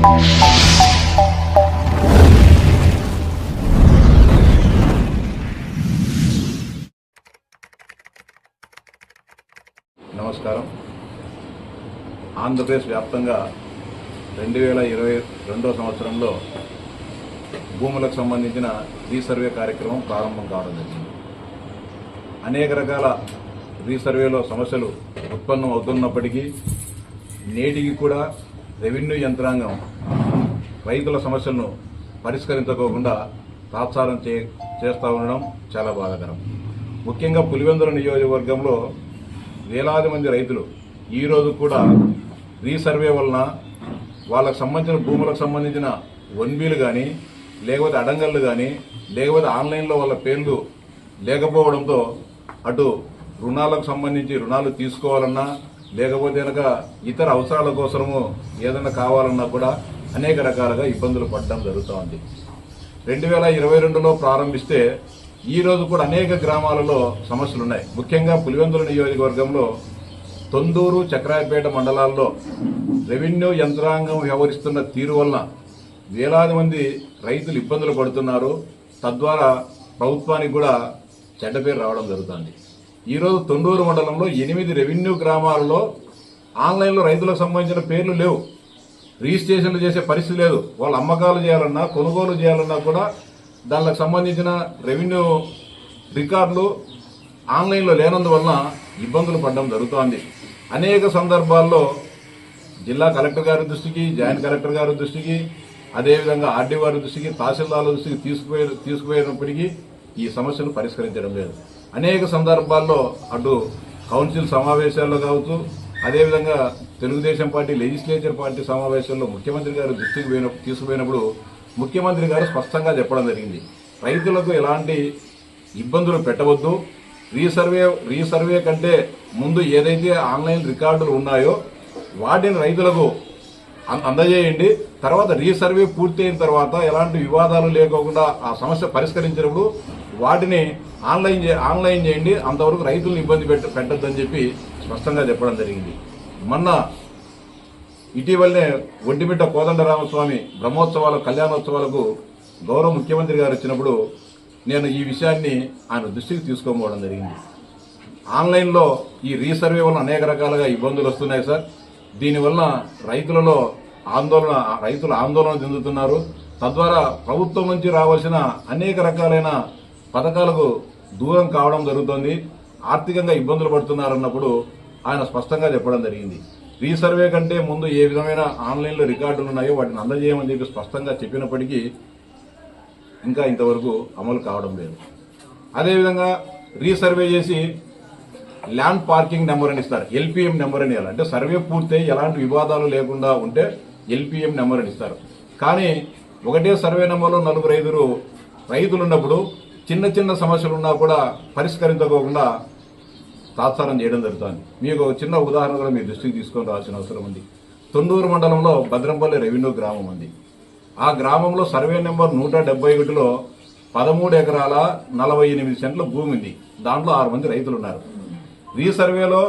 నమస్కారం. ఆంధ్రప్రదేశ్ వ్యాప్తంగా రెండు వేల ఇరవై రెండో సంవత్సరంలో భూములకు సంబంధించిన రీసర్వే కార్యక్రమం ప్రారంభం కావడం జరిగింది. అనేక రకాల రీసర్వేలో సమస్యలు ఉత్పన్నం అవుతున్నప్పటికీ నేటికి కూడా రెవెన్యూ యంత్రాంగం రైతుల సమస్యలను పరిష్కరించుకోకుండా తాత్సారం చే చేస్తూ ఉండడం చాలా బాధాకరం. ముఖ్యంగా పులివెందుల నియోజకవర్గంలో వేలాది మంది రైతులు ఈ రోజు కూడా రీసర్వే వలన వాళ్ళకు సంబంధించిన భూములకు సంబంధించిన వన్బీలు కానీ లేకపోతే అడంగళ్ళు కానీ లేకపోతే ఆన్లైన్లో వాళ్ళ పేర్లు లేకపోవడంతో అటు రుణాలకు సంబంధించి రుణాలు తీసుకోవాలన్నా లేకపోతే కనుక ఇతర అవసరాల కోసము ఏదైనా కావాలన్నా కూడా అనేక రకాలుగా ఇబ్బందులు పడడం జరుగుతూ ఉంది రెండు వేల ఇరవై రెండులో ప్రారంభిస్తే ఈ రోజు కూడా అనేక గ్రామాలలో సమస్యలు ఉన్నాయి ముఖ్యంగా పులివెందుల నియోజకవర్గంలో తొందూరు చక్రాయపేట మండలాల్లో రెవెన్యూ యంత్రాంగం వ్యవహరిస్తున్న తీరు వలన వేలాది మంది రైతులు ఇబ్బందులు పడుతున్నారు. తద్వారా ప్రభుత్వానికి కూడా చెడ్డ పేరు రావడం జరుగుతుంది. ఈరోజు తొండూరు మండలంలో ఎనిమిది రెవెన్యూ గ్రామాలలో ఆన్లైన్లో రైతులకు సంబంధించిన పేర్లు లేవు. రిజిస్ట్రేషన్లు చేసే పరిస్థితి లేదు. వాళ్ళు అమ్మకాలు చేయాలన్నా కొనుగోలు చేయాలన్నా కూడా దానికి సంబంధించిన రెవెన్యూ రికార్డులు ఆన్లైన్లో లేనందువలన ఇబ్బందులు పడడం జరుగుతోంది. అనేక సందర్భాల్లో జిల్లా కలెక్టర్ గారి దృష్టికి జాయింట్ కలెక్టర్ గారి దృష్టికి అదేవిధంగా ఆర్డీ వారి దృష్టికి తహసీల్దార్ల దృష్టికి తీసుకుపోయే తీసుకుపోయినప్పటికీ ఈ సమస్యను పరిష్కరించడం లేదు. అనేక సందర్భాల్లో అటు కౌన్సిల్ సమావేశాల్లో కావచ్చు అదేవిధంగా తెలుగుదేశం పార్టీ లెజిస్లేచర్ పార్టీ సమావేశాల్లో ముఖ్యమంత్రి గారు దృష్టికి పోయిన తీసుకుపోయినప్పుడు ముఖ్యమంత్రి గారు స్పష్టంగా చెప్పడం జరిగింది. రైతులకు ఎలాంటి ఇబ్బందులు పెట్టవద్దు. రీసర్వే రీసర్వే కంటే ముందు ఏదైతే ఆన్లైన్ రికార్డులు ఉన్నాయో వాటిని రైతులకు అందజేయండి. తర్వాత రీసర్వే పూర్తయిన తర్వాత ఎలాంటి వివాదాలు లేకోకుండా ఆ సమస్య పరిష్కరించినప్పుడు వాటిని ఆన్లైన్ చే- ఆన్లైన్ చేయండి అంతవరకు రైతులను ఇబ్బంది పెట్ట పెట్టద్దని చెప్పి స్పష్టంగా చెప్పడం జరిగింది. మొన్న ఇటీవలనే ఒంటిమిట్ట కోదండరామస్వామి బ్రహ్మోత్సవాల కళ్యాణోత్సవాలకు గౌరవ ముఖ్యమంత్రి గారు వచ్చినప్పుడు నేను ఈ విషయాన్ని ఆయన దృష్టికి తీసుకోబోవడం జరిగింది. ఆన్లైన్లో ఈ రీసర్వే వల్ల అనేక రకాలుగా ఇబ్బందులు వస్తున్నాయి సార్. దీనివల్ల రైతులలో ఆందోళన రైతులు ఆందోళన చెందుతున్నారు. తద్వారా ప్రభుత్వం నుంచి రావాల్సిన అనేక రకాలైన పథకాలకు దూరం కావడం జరుగుతోంది. ఆర్థికంగా ఇబ్బందులు పడుతున్నారన్నప్పుడు ఆయన స్పష్టంగా చెప్పడం జరిగింది. రీసర్వే కంటే ముందు ఏ విధమైన ఆన్లైన్లో రికార్డులు ఉన్నాయో వాటిని అందజేయమని చెప్పి స్పష్టంగా చెప్పినప్పటికీ ఇంకా ఇంతవరకు అమలు కావడం లేదు. అదేవిధంగా రీసర్వే చేసి ల్యాండ్ పార్కింగ్ నెంబర్ అని ఇస్తారు. ఎల్పిఎం నెంబర్ అని అంటే సర్వే పూర్తయి ఎలాంటి వివాదాలు లేకుండా ఉంటే ఎల్పిఎం నెంబర్ అని ఇస్తారు. కానీ ఒకటే సర్వే నెంబర్లో నలుగురు ఐదుగురు రైతులు ఉన్నప్పుడు చిన్న చిన్న సమస్యలు ఉన్నా కూడా పరిష్కరించకోకుండా తాత్సారం చేయడం జరుగుతుంది. మీకు ఒక చిన్న ఉదాహరణ కూడా మీ దృష్టికి తీసుకొని రావాల్సిన అవసరం ఉంది. తొండూరు మండలంలో భద్రంపల్లి రెవెన్యూ గ్రామం ఉంది. ఆ గ్రామంలో సర్వే నెంబర్ నూట డెబ్బై ఒకటిలో పదమూడు ఎకరాల నలభై ఎనిమిది సెంట్ల భూమి ఉంది. దాంట్లో ఆరు మంది రైతులు ఉన్నారు. రీసర్వేలో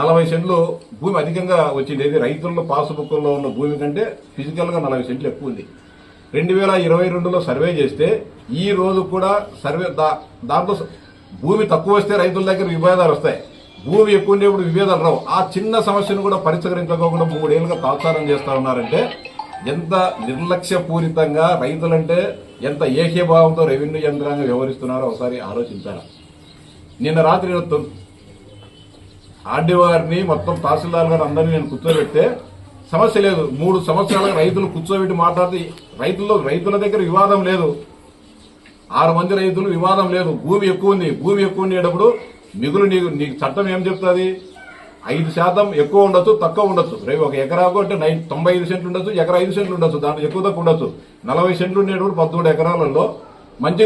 నలభై సెంట్లు భూమి అధికంగా వచ్చింది ఇది రైతుల పాసుబుక్లో ఉన్న భూమి కంటే ఫిజికల్గా నలభై సెంట్లు ఎక్కువ ఉంది. రెండు వేల ఇరవై రెండులో సర్వే చేస్తే ఈ రోజు కూడా సర్వే దా- దాంట్లో భూమి తక్కువ వస్తే రైతుల దగ్గర విభేదాలు వస్తాయి. భూమి ఎక్కువ ఉండేప్పుడు విభేదాలు రావు. ఆ చిన్న సమస్యను కూడా పరిష్కరించకోకుండా మూడేళ్ళుగా తాత్సారం చేస్తా ఉన్నారంటే ఎంత నిర్లక్ష్యపూరితంగా రైతులంటే ఎంత ఏకీభావంతో రెవెన్యూ యంత్రాంగం వ్యవహరిస్తున్నారో ఒకసారి ఆలోచించాలి? నిన్న రాత్రి నేను తొ- ఆర్డీఓ గారిని మొత్తం తహసీల్దార్ గారు అందరినీ నేను కూర్చోబెడితే సమస్య లేదు. మూడు సంవత్సరాలుగా రైతులు కూర్చోబెట్టి మాట్లాడితే రైతుల్లో రైతుల దగ్గర వివాదం లేదు. ఆరు మంది రైతులు వివాదం లేదు. భూమి ఎక్కువ ఉంది. భూమి ఎక్కువ ఉండేటప్పుడు మిగులు నీకు నీకు చట్టం ఏం చెప్తుంది? ఐదు శాతం ఎక్కువ ఉండొచ్చు తక్కువ ఉండొచ్చు. రేపు ఒక ఎకరాకు అంటే నైన్ తొంభై ఐదు సెంట్లు ఉండొచ్చు ఎకరా ఐదు సెంట్లు ఉండొచ్చు దాంట్లో ఎక్కువ తక్కువ ఉండొచ్చు. నలభై సెంట్లు ఉండేటప్పుడు పదమూడు ఎకరాలలో మంచి